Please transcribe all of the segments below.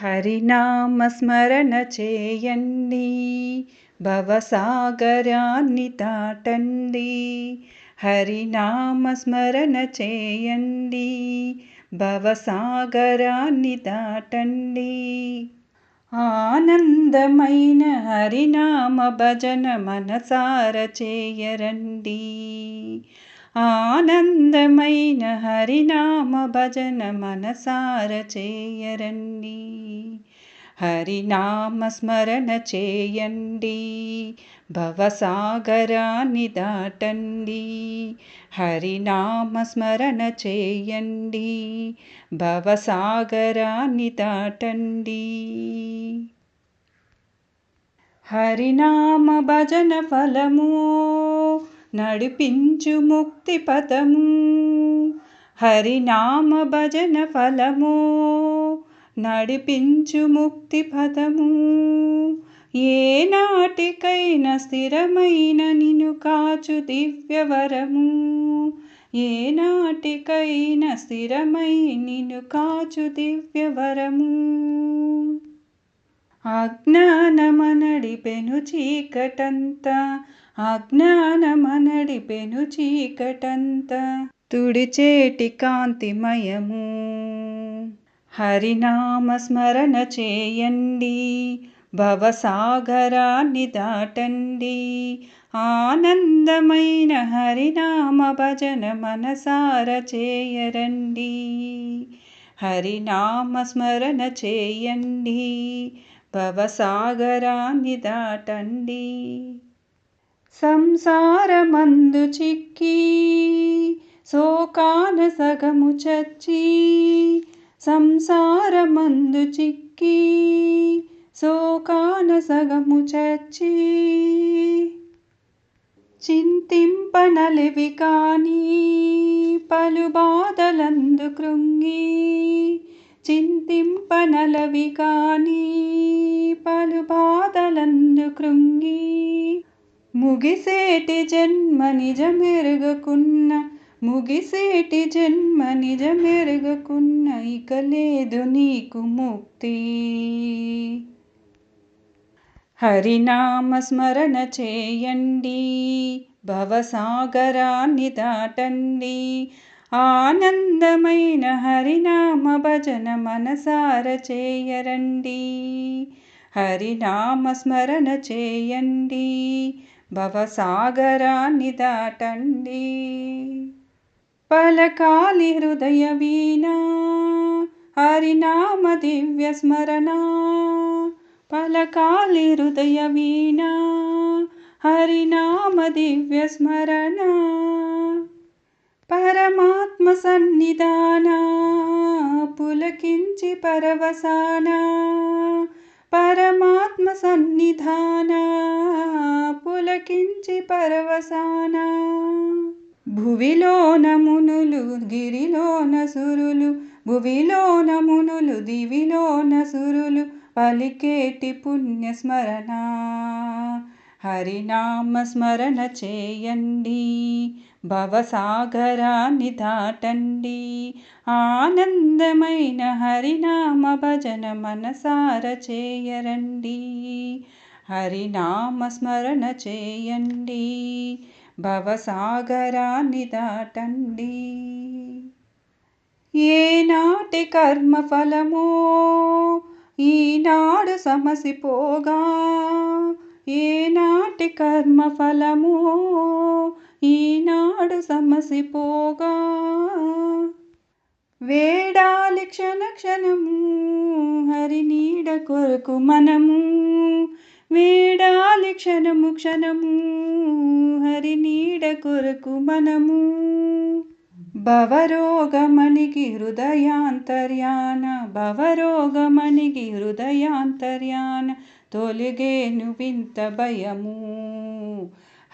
हरिनामस्मरणचेयन्नी स्मरण चेयन्ी हरिनामस्मरणचेयन्दी ताटं हरिनाम स्मरण हरिनामभजन भवसागराणि मनसार चेयरं ఆనందమైన హరినామ భజన మనసార చేయరండి. హరినామ హరినామ స్మరణ చేయండి. భవసాగరాన్ని దాటండి. హరినామ స్మరణ చేయండి. భవసాగరాన్ని దాటండి. హరినామ భజన ఫలము నడిపించు ముక్తి పదము. హరినామ భజన ఫలము. నడిపించు ముక్తి పదము. ఏ నాటికైన స్థిరమైన నిను కాచు దివ్యవరము ఏ నాటికైన స్థిరమై నిను కాచు దివ్యవరము అజ్ఞానమనడిపెను చీకటంతా అజ్ఞానమనడిపెను చీకటంత తుడిచేటి కాంతిమయము. హరినామ స్మరణ చేయండి భవసాగరాన్ని దాటండి. ఆనందమైన హరినామ భజన మనసార చేయరండి. హరినామ స్మరణ చేయండి భవసాగరాన్ని దాటండి. సంసారమందు చిక్కి శోకాన సగము చచ్చి సంసారమందు చిక్కి శోకాన సగము చచ్చి. చింతింపనలివి కానీ పలు బాధలందు కృంగి చింతింపనలవి కానీ పలు బాధలందు కృంగి. ముగిసేటి జన్మ నిజమెరుగకున్న ముగిసేటి జన్మ నిజమెరుగకున్న ఇక లేదు నీకు ముక్తి. హరినామ స్మరణ చేయండి భవసాగరాన్ని దాటండి ఆనందమైన హరినామ భజన మనసార చేయరండి హరినామ స్మరణ చేయండి భవసాగరాన్ని దాటండి. పలకాలి హృదయ వీణా హరినామ దివ్య స్మరణ. పలకాలి హృదయ వీణా హరినామ దివ్య స్మరణ. పరమాత్మ సన్నిధాన పులకించి పరవసాన. పరమాత్మ సన్నిధాన పుల నుంచి పరవసాన. భువిలోన మునులు గిరిలోన సురులు భువిలోన మునులు దివిలోన సురులు పలికేటి పుణ్య స్మరణ హరినామ స్మరణ చేయండి భవసాగరాన్ని దాటండి. ఆనందమైన హరినామ భజన మనసార చేయరండి. హరినామస్మరణ చేయండి. భవసాగరాన్ని దాటండి. ఏనాటి కర్మ ఫలమో ఈనాడు సమసిపోగా. ఏనాటి కర్మ ఫలమో ఈనాడు సమసిపోగా. వేడాలి క్షణ క్షణము హరి నీడ కొరకు మనము. క్షణము క్షణము హరి నీడ కొరకు మనము. భవరోగమణికి హృదయాంతర్యాన భవరోగమణికి హృదయాంతర్యాన తొలిగేను వింత భయము.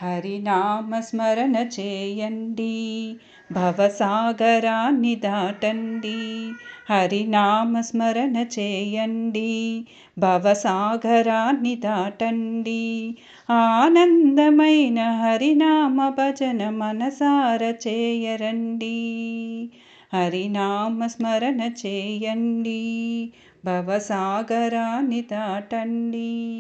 హరినామ స్మరణ చేయండి భవసాగరాన్ని దాటండి. హరినామ స్మరణ చేయండి భవసాగరాన్ని దాటండి. ఆనందమైన హరినామ భజన మనసార చేయరండి. హరినామ స్మరణ చేయండి భవసాగరాన్ని దాటండి.